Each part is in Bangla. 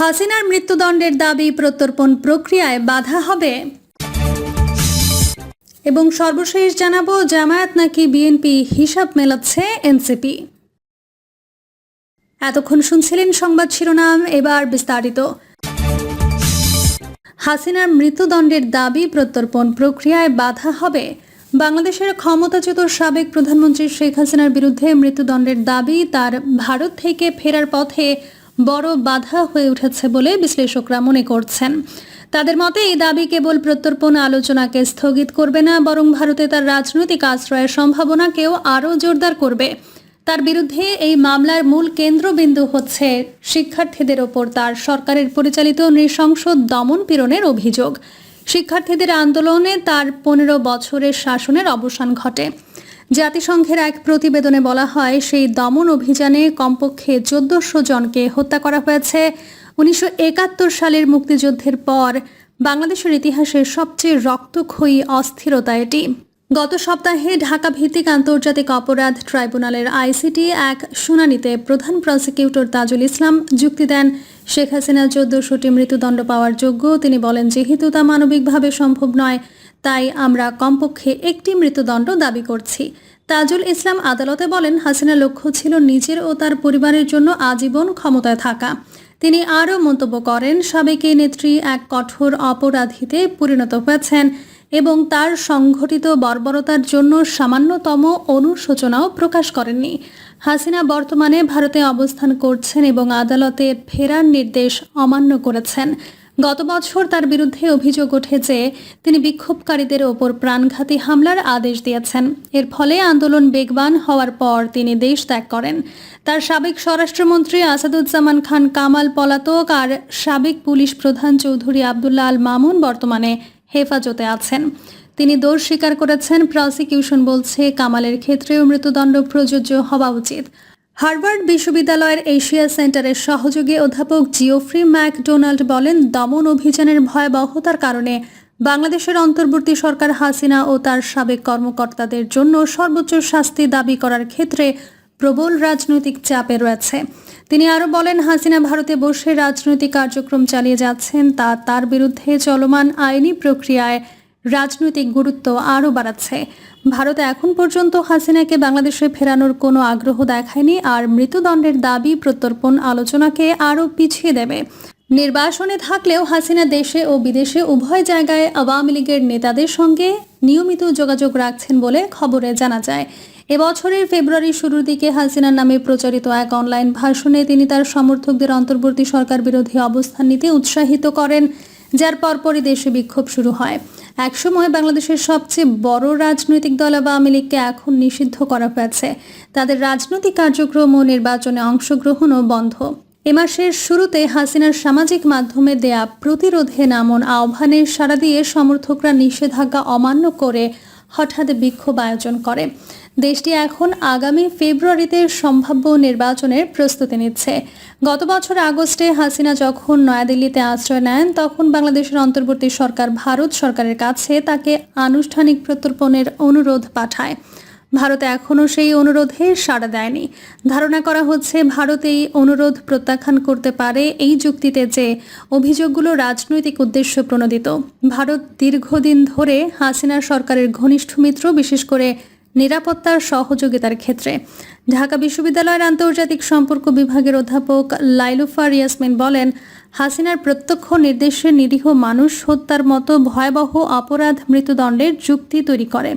হাসিনার মৃত্যুদণ্ডের দাবি প্রত্যর্পণ প্রক্রিয়ায় বাধা হবে। এবং সর্বশেষ জানাব, জামায়াত নাকি বিএনপি হিসাব মেলাচ্ছে এনসিপি। এতক্ষণ শুনছিলেন সংবাদ শিরোনাম, এবার বিস্তারিত। হাসিনার মৃত্যুদণ্ডের দাবি প্রত্যর্পণ প্রক্রিয়ায় বাধা হবে। বাংলাদেশের ক্ষমতাচ্যুত সাবেক প্রধানমন্ত্রী শেখ হাসিনার বিরুদ্ধে মৃত্যুদণ্ডের দাবি তার ভারত থেকে ফেরার পথে বড় বাধা হয়ে উঠেছে বলে বিশ্লেষকরা মনে করছেন। তাদের মতে, এই দাবি কেবল প্রত্যর্পণ আলোচনাকে স্থগিত করবে না, বরং ভারতে তার রাজনৈতিক আশ্রয়ের সম্ভাবনাকেও আরও জোরদার করবে। তার বিরুদ্ধে এই মামলার মূল কেন্দ্রবিন্দু হচ্ছে শিক্ষার্থীদের ওপর তার সরকারের পরিচালিত নৃশংস দমন পীড়নের অভিযোগ। শিক্ষার্থীদের আন্দোলনে তার পনেরো বছরের শাসনের অবসান ঘটে। জাতিসংঘের এক প্রতিবেদনে বলা হয়, সেই দমন অভিযানে কমপক্ষে চোদ্দশো জনকে হত্যা করা হয়েছে। উনিশশো একাত্তর সালের মুক্তিযুদ্ধের পর বাংলাদেশের ইতিহাসের সবচেয়ে রক্তক্ষয়ী অস্থিরতা এটি। গত সপ্তাহে ঢাকা ভিত্তিক আন্তর্জাতিক অপরাধ ট্রাইব্যুনালের আইসিটি এক শুনানিতে প্রধান প্রসিকিউটর তাজুল ইসলাম যুক্তি দেন, শেখ হাসিনা চোদ্দশোটি মৃত্যুদণ্ড পাওয়ার যোগ্য। তিনি বলেন, যেহেতু তা মানবিকভাবে সম্ভব নয় তাই আমরা কমপক্ষে একটি মৃত্যুদণ্ড দাবি করছি। তাজুল ইসলাম আদালতে বলেন, হাসিনার লক্ষ্য ছিল নিজের ও তার পরিবারের জন্য আজীবন ক্ষমতায় থাকা। তিনি আরও মন্তব্য করেন, সাবেক নেত্রী এক কঠোর অপরাধীতে পরিণত হয়েছেন এবং তার সংঘটিত বর্বরতার জন্য সামান্যতম অনুশোচনাও প্রকাশ করেননি। হাসিনা বর্তমানে ভারতে অবস্থান করছেন এবং আদালতে ফেরার নির্দেশ অমান্য করেছেন। গত বছর তার বিরুদ্ধে অভিযোগ ওঠে যে তিনি বিক্ষোভকারীদের ওপর প্রাণঘাতী হামলার আদেশ দিয়েছেন। এর ফলে আন্দোলন বেগবান হওয়ার পর তিনি দেশ ত্যাগ করেন। তার সাবেক স্বরাষ্ট্রমন্ত্রী আসাদুজ্জামান খান কামাল পলাতক আর সাবেক পুলিশ প্রধান চৌধুরী আবদুল্লাহ আল মামুন বর্তমানে হেফাজতে আছেন। তিনি দোষ স্বীকার করেছেন, প্রসিকিউশন বলছে, কামালের ক্ষেত্রেও মৃত্যুদণ্ড প্রযোজ্য হওয়া উচিত। হার্ভার্ড বিশ্ববিদ্যালয়ের এশিয়া সেন্টারের সহযোগী অধ্যাপক জিওফ্রি ম্যাকডোনাল্ড বলেন, দমন অভিযানের ভয়াবহতার কারণে বাংলাদেশের অন্তর্বর্তী সরকার হাসিনা ও তার সাবেক কর্মকর্তাদের জন্য সর্বোচ্চ শাস্তি দাবি করার ক্ষেত্রে প্রবল রাজনৈতিক চাপে রয়েছে। তিনি আরও বলেন, হাসিনা ভারতে বসে রাজনৈতিক কার্যক্রম চালিয়ে যাচ্ছেন, তা তার বিরুদ্ধে চলমান আইনি প্রক্রিয়ায় রাজনৈতিক গুরুত্ব আরও বাড়াচ্ছে। ভারত এখন পর্যন্ত হাসিনাকে বাংলাদেশে ফেরানোর কোনো আগ্রহ দেখায়নি আর মৃত্যুদণ্ডের দাবি প্রত্যর্পণ আলোচনাকে আরও পিছিয়ে দেবে। নির্বাসনে থাকলেও হাসিনা দেশে ও বিদেশে উভয় জায়গায় আওয়ামী লীগের নেতাদের সঙ্গে নিয়মিত যোগাযোগ রাখছেন বলে খবরে জানা যায়। এবছরের ফেব্রুয়ারি শুরুর দিকে হাসিনার নামে প্রচারিত এক অনলাইন ভাষণে তিনি তার সমর্থকদের অন্তর্বর্তী সরকার বিরোধী অবস্থান নিতে উৎসাহিত করেন। যার পরপরই দেশে বিক্ষোভ শুরু হয়। একসময় বাংলাদেশের সবচেয়ে বড় রাজনৈতিক দল আওয়ামী লীগকে এখন নিষিদ্ধ করা হয়েছে। তাদের রাজনৈতিক কার্যক্রম ও নির্বাচনে অংশগ্রহণও বন্ধ। এ মাসের শুরুতে হাসিনার সামাজিক মাধ্যমে দেয়া প্রতিরোধে নামন আহ্বানে সাড়া দিয়ে সমর্থকরা নিষেধাজ্ঞা অমান্য করে হঠাৎ বিক্ষোভ আয়োজন করে। দেশটি এখন আগামী ফেব্রুয়ারিতে সম্ভাব্য নির্বাচনের প্রস্তুতি নিচ্ছে। গত বছর আগস্টে হাসিনা যখন নয়াদিল্লিতে আশ্রয় নেন, তখন বাংলাদেশের অন্তর্বর্তী সরকার ভারত সরকারের কাছে তাকে আনুষ্ঠানিক প্রত্যর্পণের অনুরোধ পাঠায়। ভারত এখনও সেই অনুরোধে সাড়া দেয়নি। ধারণা করা হচ্ছে ভারত এই অনুরোধ প্রত্যাখ্যান করতে পারে এই যুক্তিতে যে অভিযোগগুলো রাজনৈতিক উদ্দেশ্য প্রণোদিত। ভারত দীর্ঘদিন ধরে হাসিনা সরকারের ঘনিষ্ঠ মিত্র, বিশেষ করে নিরাপত্তার সহযোগিতার ক্ষেত্রে। ঢাকা বিশ্ববিদ্যালয়ের আন্তর্জাতিক সম্পর্ক বিভাগের অধ্যাপক লাইলুফার ইয়াসমিন বলেন, হাসিনার প্রত্যক্ষ নির্দেশে নিরীহ মানুষ হত্যার মতো ভয়াবহ অপরাধ মৃত্যুদণ্ডের যুক্তি তৈরি করে।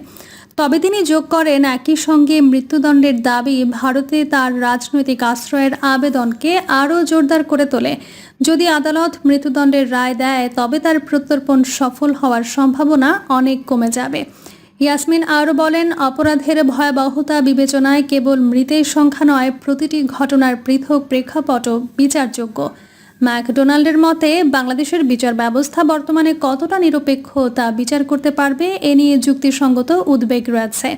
তবে তিনি যোগ করেন একই সঙ্গে মৃত্যুদণ্ডের দাবি ভারতে তার রাজনৈতিক আশ্রয়ের আবেদনকে আরও জোরদার করে তোলে। যদি আদালত মৃত্যুদণ্ডের রায় দেয়, তবে তার প্রত্যর্পণ সফল হওয়ার সম্ভাবনা অনেক কমে যাবে। ইয়াসমিন আরও বলেন, অপরাধের ভয়াবহতা বিবেচনায় কেবল মৃতের সংখ্যা নয়, প্রতিটি ঘটনার পৃথক প্রেক্ষাপটও বিচারযোগ্য। ম্যাকডোনাল্ডের মতে, বাংলাদেশের বিচার ব্যবস্থা বর্তমানে কতটা নিরপেক্ষ তা বিচার করতে পারবে এ নিয়ে যুক্তিসঙ্গত উদ্বেগ রয়েছে।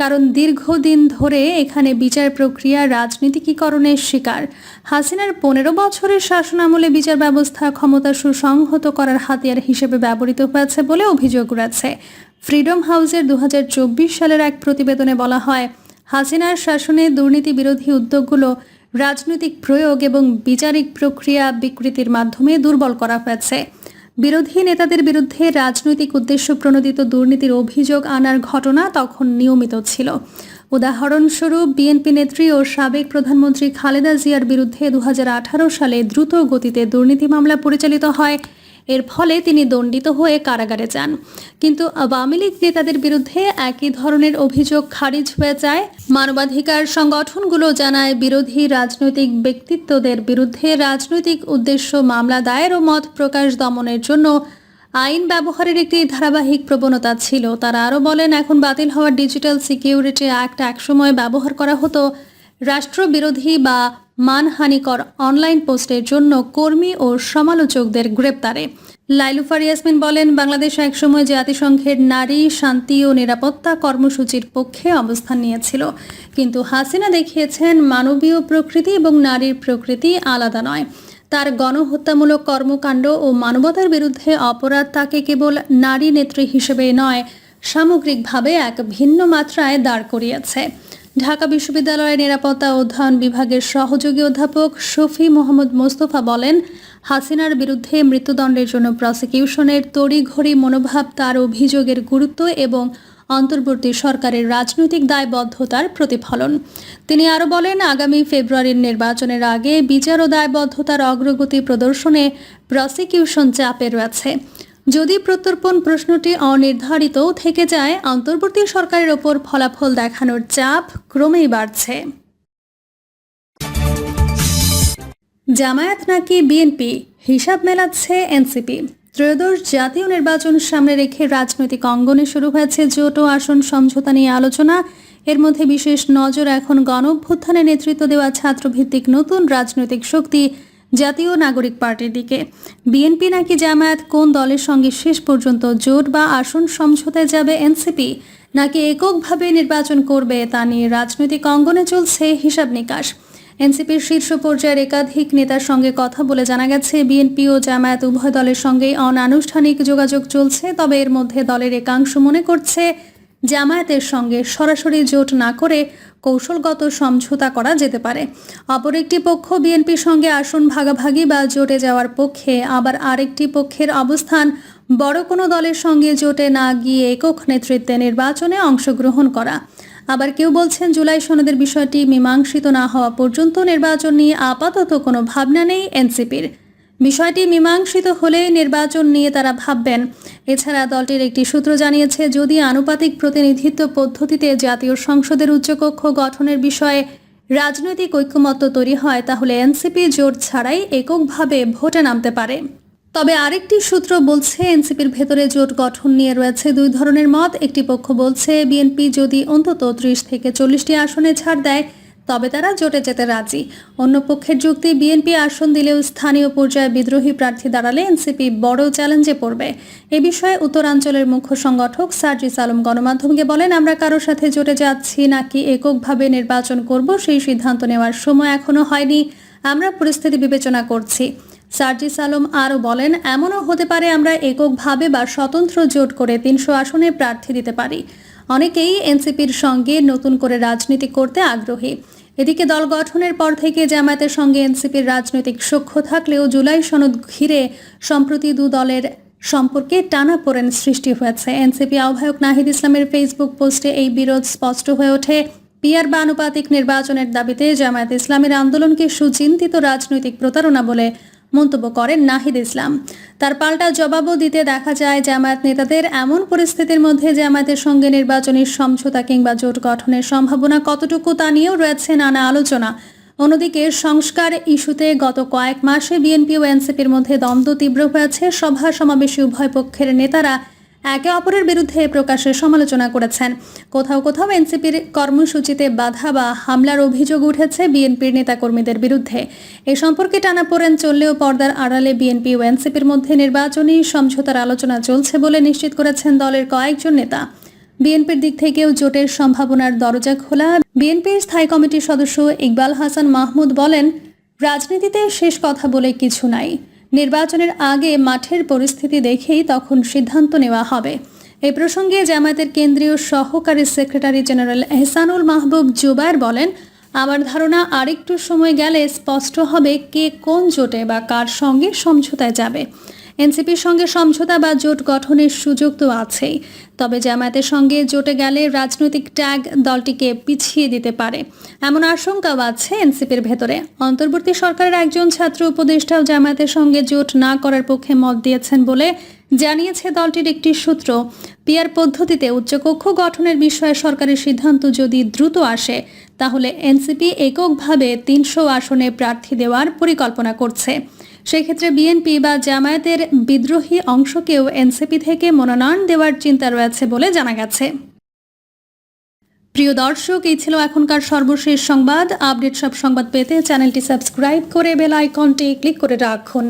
কারণ দীর্ঘদিন ধরে এখানে বিচার প্রক্রিয়া রাজনীতিকীকরণের শিকার। হাসিনার পনেরো বছরের শাসনামলে বিচার ব্যবস্থা ক্ষমতা সুসংহত করার হাতিয়ার হিসেবে ব্যবহৃত হয়েছে বলে অভিযোগ রয়েছে। ফ্রিডম হাউসের দু হাজার চব্বিশ সালের এক প্রতিবেদনে বলা হয়, হাসিনার শাসনে দুর্নীতি বিরোধী উদ্যোগগুলো রাজনৈতিক প্রয়োগ এবং বিচারিক প্রক্রিয়া বিকৃতির মাধ্যমে দুর্বল করা হয়েছে। বিরোধী নেতাদের বিরুদ্ধে রাজনৈতিক উদ্দেশ্য প্রণোদিত দুর্নীতির অভিযোগ আনার ঘটনা তখন নিয়মিত ছিল। উদাহরণস্বরূপ, বিএনপি নেত্রী ও সাবেক প্রধানমন্ত্রী খালেদা জিয়ার বিরুদ্ধে দু হাজার আঠারো সালে দ্রুত গতিতে দুর্নীতি মামলা পরিচালিত হয়। এর ফলে তিনি দণ্ডিত হয়ে কারাগারে যান। কিন্তু আওয়ামী লীগ নেতাদের বিরুদ্ধে একই ধরনের অভিযোগ খারিজ হয়ে যায়। মানবাধিকার সংগঠনগুলো জানায়, বিরোধী রাজনৈতিক ব্যক্তিত্বদের বিরুদ্ধে রাজনৈতিক উদ্দেশ্য মামলা দায়ের ও মত প্রকাশ দমনের জন্য আইন ব্যবহারের একটি ধারাবাহিক প্রবণতা ছিল। তারা আরও বলেন, এখন বাতিল হওয়া ডিজিটাল সিকিউরিটি অ্যাক্ট একসময় ব্যবহার করা হতো রাষ্ট্রবিরোধী বা মানহানিকর অনলাইন পোস্টের জন্য কর্মী ও সমালোচকদের গ্রেপ্তারে। লাইলুফার ইয়াসমিন বলেন, বাংলাদেশ একসময় জাতিসংঘের নারী শান্তি ও নিরাপত্তা কর্মসূচির পক্ষে অবস্থান নিয়েছিল। কিন্তু হাসিনা দেখিয়েছেন, মানবীয় প্রকৃতি এবং নারীর প্রকৃতি আলাদা নয়। তার গণহত্যামূলক কর্মকাণ্ড ও মানবতার বিরুদ্ধে অপরাধ তাকে কেবল নারী নেত্রী হিসেবে নয়, সামগ্রিকভাবে এক ভিন্ন মাত্রায় দাঁড় করিয়েছে। ঢাকা বিশ্ববিদ্যালয়ের নিরাপত্তা অধ্যয়ন বিভাগের সহযোগী অধ্যাপক শফি মোহাম্মদ মোস্তফা বলেন, হাসিনার বিরুদ্ধে মৃত্যুদণ্ডের জন্য প্রসিকিউশনের তড়িঘড়ি মনোভাব তার অভিযোগের গুরুত্ব এবং অন্তর্বর্তী সরকারের রাজনৈতিক দায়বদ্ধতার প্রতিফলন। তিনি আরও বলেন, আগামী ফেব্রুয়ারির নির্বাচনের আগে বিচার ও দায়বদ্ধতার অগ্রগতি প্রদর্শনে প্রসিকিউশন চাপে রয়েছে। যদি প্রত্যর্পণ প্রশ্নটি অনির্ধারিত থেকে যায়, অন্তর্বর্তী সরকারের ওপর ফলাফল দেখানোর চাপ ক্রমেই বাড়ছে। জামায়াত নাকি বিএনপি? হিসাব মেলাচ্ছে এনসিপি। ত্রয়োদশ জাতীয় নির্বাচন সামনে রেখে রাজনৈতিক অঙ্গনে শুরু হয়েছে জোট ও আসন সমঝোতা নিয়ে আলোচনা। এর মধ্যে বিশেষ নজর এখন গণঅভ্যুত্থানে নেতৃত্ব দেওয়া ছাত্রভিত্তিক নতুন রাজনৈতিক শক্তি জাতীয় নাগরিক পার্টির দিকে। বিএনপি নাকি জামায়াত কোন দলের সঙ্গে শেষ পর্যন্ত জোট বা আসন সমঝোতায় যাবে এনসিপি? নাকি এককভাবে নির্বাচন করবে তা নিয়ে রাজনৈতিক অঙ্গনে চলছে হিসাব নিকাশ? এনসিপির শীর্ষ পর্যায়ের একাধিক নেতার সঙ্গে কথা বলে জানা গেছে, বিএনপি ও জামায়াত উভয় দলের সঙ্গেই অনানুষ্ঠানিক যোগাযোগ চলছে, তবে এর মধ্যে দলের একাংশ মনে করছে জামায়াতের সঙ্গে সরাসরি জোট না করে কৌশলগত সমঝোতা করা যেতে পারে। অপর একটি পক্ষ বিএনপির সঙ্গে আসন ভাগাভাগি বা জোটে যাওয়ার পক্ষে আবার আরেকটি পক্ষের অবস্থান বড় কোনো দলের সঙ্গে জোটে না গিয়ে একক নেতৃত্বে নির্বাচনে অংশগ্রহণ করা। আবার কেউ বলছেন, জুলাই সনদের বিষয়টি মীমাংসিত না হওয়া পর্যন্ত নির্বাচন নিয়ে আপাতত কোনো ভাবনা নেই এনসিপির। বিষয়টি মীমাংসিত হলে নির্বাচন নিয়ে তারা ভাববেন। এছাড়া দলটির একটি সূত্র জানিয়েছে, যদি আনুপাতিক প্রতিনিধিত্ব পদ্ধতিতে জাতীয় সংসদের উচ্চকক্ষ গঠনের বিষয়ে রাজনৈতিক ঐক্যমত্য তৈরি হয়, তাহলে এনসিপি জোট ছাড়াই এককভাবে ভোটে নামতে পারে। তবে আরেকটি সূত্র বলছে, এনসিপির ভেতরে জোট গঠন নিয়ে রয়েছে দুই ধরনের মত। একটি পক্ষ বলছে, বিএনপি যদি অন্তত ত্রিশ থেকে চল্লিশটি আসনে ছাড় দেয় তবে তারা জোটে যেতে রাজি। অন্য পক্ষের যুক্তি, বিএনপি আসন দিলেও স্থানীয় পর্যায়ে বিদ্রোহী প্রার্থী দাঁড়ালে এনসিপি বড় চ্যালেঞ্জে পড়বে। এ বিষয়ে উত্তরাঞ্চলের মুখ্য সংগঠক সার্জিস আলম গণমাধ্যমকে বলেন, আমরা কারোর সাথে জোটে যাচ্ছি নাকি এককভাবে নির্বাচন করব সেই সিদ্ধান্ত নেওয়ার সময় এখনও হয়নি। আমরা পরিস্থিতি বিবেচনা করছি। সার্জিস আলম আরও বলেন, এমনও হতে পারে আমরা এককভাবে বা স্বতন্ত্র জোট করে তিনশো আসনে প্রার্থী দিতে পারি। অনেকেই এনসিপির সঙ্গে নতুন করে রাজনীতি করতে আগ্রহী। এদিকে দল গঠনের পর থেকে জামায়াতের সঙ্গে এনসিপির রাজনৈতিক সখ্য থাকলেও জুলাই সনদ ঘিরে সম্প্রতি দু দলের সম্পর্কে টানা টানাপোড়েন সৃষ্টি হয়েছে। এনসিপি আহ্বায়ক নাহিদ ইসলামের ফেসবুক পোস্টে এই বিরোধ স্পষ্ট হয়ে ওঠে। পিয়ার বা আনুপাতিক নির্বাচনের দাবিতে জামায়াত ইসলামের আন্দোলনকে সুচিন্তিত রাজনৈতিক প্রতারণা বলে মন্তব্য করেন নাহিদ ইসলাম। তার পাল্টা জবাবও দিতে দেখা যায়, জামায়াত নেতাদের এমন পরিস্থিতির মধ্যে জামায়াতের সঙ্গে নির্বাচনী সমঝোতা কিংবা জোট গঠনের সম্ভাবনা কতটুকু তা নিয়েও রয়েছে নানা আলোচনা। অন্যদিকে সংস্কার ইস্যুতে গত কয়েক মাসে বিএনপি ও এনসিপির মধ্যে দ্বন্দ্ব তীব্র হয়েছে। সভা সমাবেশে উভয় পক্ষের নেতারা একে অপরের বিরুদ্ধে প্রকাশ্যে সমালোচনা করেছেন। কোথাও কোথাও এনসিপির কর্মসূচিতে বাধা বা হামলার অভিযোগ উঠেছে বিএনপির নেতাকর্মীদের বিরুদ্ধে। এ সম্পর্কে টানাপোড়েন চললেও পর্দার আড়ালে বিএনপি ও এনসিপির মধ্যে নির্বাচনী সমঝোতার আলোচনা চলছে বলে নিশ্চিত করেছেন দলের কয়েকজন নেতা। বিএনপির দিক থেকেও জোটের সম্ভাবনার দরজা খোলা। বিএনপির স্থায়ী কমিটির সদস্য ইকবাল হাসান মাহমুদ বলেন, রাজনীতিতে শেষ কথা বলে কিছু নাই। নির্বাচনের আগে মাঠের পরিস্থিতি দেখেই তখন সিদ্ধান্ত নেওয়া হবে। এ প্রসঙ্গে জামায়াতের কেন্দ্রীয় সহকারী সেক্রেটারি জেনারেল এহসানুল মাহবুব জুবায়ের বলেন, আমার ধারণা আরেকটু সময় গেলে স্পষ্ট হবে কে কোন জোটে বা কার সঙ্গে সমঝোতায় যাবে। এনসিপির সঙ্গে সমঝোতা বা জোট গঠনের সুযোগ তো আছেই। তবে জামায়াতের সঙ্গে জোটে গেলে রাজনৈতিক ট্যাগ দলটিকে পিছিয়ে দিতে পারে। এমন আশঙ্কাও আছে এনসিপির ভেতরে। অন্তর্বর্তী সরকারের একজন ছাত্র উপদেষ্টাও জামায়াতের সঙ্গে জোট না করার পক্ষে মত দিয়েছেন বলে জানিয়েছে দলটির একটি সূত্র। পিয়ার পদ্ধতিতে উচ্চকক্ষ গঠনের বিষয়ে সরকারের সিদ্ধান্ত যদি দ্রুত আসে, তাহলে এনসিপি এককভাবে তিনশো আসনে প্রার্থী দেওয়ার পরিকল্পনা করছে। সেক্ষেত্রে বিএনপি বা জামায়াতের বিদ্রোহী অংশকেও এনসিপি থেকে মনোনয়ন দেওয়ার চিন্তা রয়েছে বলে জানা গেছে। প্রিয় দর্শক, এই ছিল এখনকার সর্বশেষ সংবাদ। আপডেট সব সংবাদ পেতে চ্যানেলটি সাবস্ক্রাইব করে বেল আইকনটি ক্লিক করে রাখুন।